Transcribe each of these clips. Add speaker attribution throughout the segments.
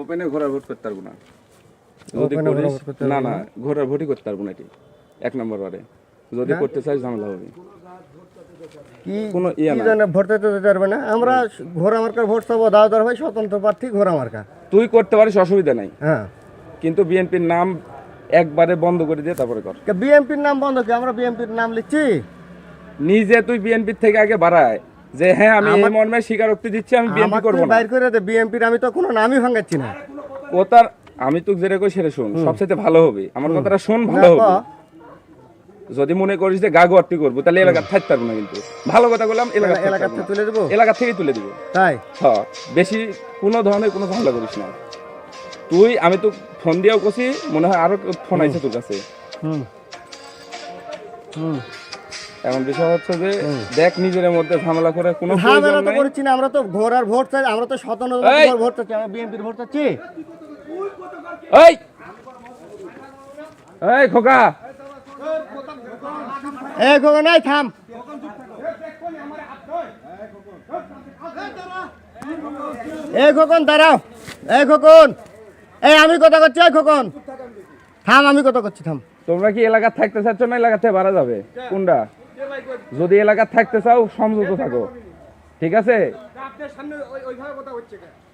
Speaker 1: ওপেনে ভোট করতে পারব না। যদি করিস না না ভোটই করতে পারব না এটি। এক নম্বর ওয়ার্ডে। যদি করতে চাই ঝামেলা হবে। কোনো ইয়ে না
Speaker 2: ভোট দিতে দিতে পারবে না? আমরা ঘোরা মার্কার ভোট চাবো দাও ভাই স্বতন্ত্র প্রার্থী মার্কা।
Speaker 1: তুই করতে পারিস অসুবিধা নাই।
Speaker 2: হ্যাঁ।
Speaker 1: কিন্তু বিএনপির নাম একবারে বন্ধ করে দিয়ে তারপরে কর।
Speaker 2: বিএনপির নাম বন্ধ কি? আমরা বিএনপির নাম লিখছি?
Speaker 1: নিজে তুই বিএনপির থেকে আগে বাড়ায়। যে হ্যাঁ আমি এই মর্মে স্বীকারোক্তি দিচ্ছি আমি বিএনপি করব না।
Speaker 2: বাইর করে দে বিএনপির আমি তো কোনো নামই ভাঙাচ্ছি না।
Speaker 1: ও তার আমি তো যেটা কই সেটা শোন সবচেয়ে ভালো হবে। আমার কথাটা শোন ভালো হবে। যদি মনে করিস যে গা গোয়ারটি করব তাহলে এলাকা থাকতে পারব না কিন্তু। ভালো কথা বললাম এলাকা
Speaker 2: এলাকা থেকে তুলে দেবো?
Speaker 1: এলাকা থেকে তুলে দিব।
Speaker 2: তাই?
Speaker 1: হ্যাঁ বেশি কোনো ধরনের কোনো ঝামেলা করিস না। তুই আমি তো ফোন দিয়েও কছি মনে হয় আরও ফোন আইছে তোর কাছে।
Speaker 2: হুম। হুম।
Speaker 1: এখন বিষয় হচ্ছে যে দেখ নিজের মধ্যে ঝামেলা করে কোনো
Speaker 2: ঝামেলা তো করছি না আমরা তো ঘোরার ভোট চাই আমরা তো স্বতন্ত্র ভোট চাচ্ছি আমরা বিএনপির ভোট চাচ্ছি।
Speaker 1: এই! এই খোকা!
Speaker 2: এ খোকন নাই থাম। এ খোকন দাঁড়াও। এ খোকন। এই আমি কথা করছি এই খোকন। থাম আমি কথা করছি থাম।
Speaker 1: তোমরা কি এলাকা থাকতে চাচ্ছ না এলাকা থেকে বাড়া যাবে? কোনটা? যদি এলাকা থাকতে চাও সমঝোত থাকো। ঠিক আছে?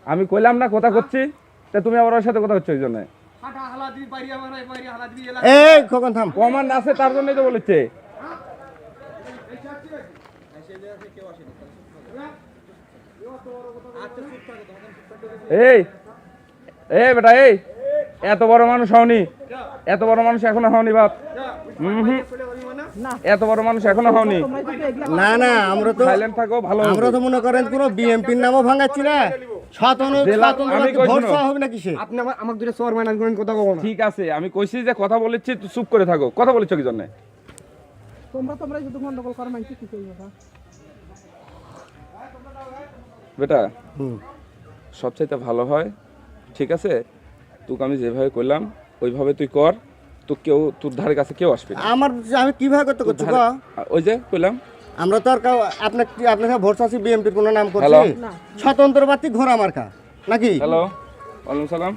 Speaker 1: আমি কইলাম না কথা করছি। তা তুমি আবার ওর সাথে কথা হচ্ছে ওই জন্য।
Speaker 2: এই খোকন থাম।
Speaker 1: কমান্ড আছে তার জন্যই তো বলেছে। এই এই বেটা এই। এত বড় মানুষ হওনি। এত বড় মানুষ এখনও হওনি বাপ। হুম। হুম এত বড় মানুষ এখনও হওনি?
Speaker 2: না না আমরা তো
Speaker 1: সাইলেন্ট থাকো ভালো।
Speaker 2: আমরা তো মনে করেন কোনো বিএনপির নামও ভাঙাচ্ছি না।
Speaker 1: ঠিক আছে আমি কইছি যে কথা বলেছি তুই চুপ করে থাকো। কথা বলেছ কি জন্য?
Speaker 3: তোমরা তোমরা শুধু গন্ডগোল করো মাইছি কি কই
Speaker 1: বেটা
Speaker 2: হুম।
Speaker 1: সবচাইতে ভালো হয় ঠিক আছে তোকে আমি যেভাবে করলাম ওইভাবে তুই কর। তো কেউ তোর ধারে কাছে কেউ আসবে না।
Speaker 2: আমার আমি কীভাবে করতে করছি গো?
Speaker 1: ওই যে কইলাম।
Speaker 2: আমরা তো আর কাউ- আপনার আপনার ভরসা আছি বিএমপির কোনো নাম করছি?
Speaker 1: হ্যালো।
Speaker 2: স্বতন্ত্র প্রার্থী ঘোরা মার্কা নাকি?
Speaker 1: হ্যালো। ওয়ালাইকুম সালাম।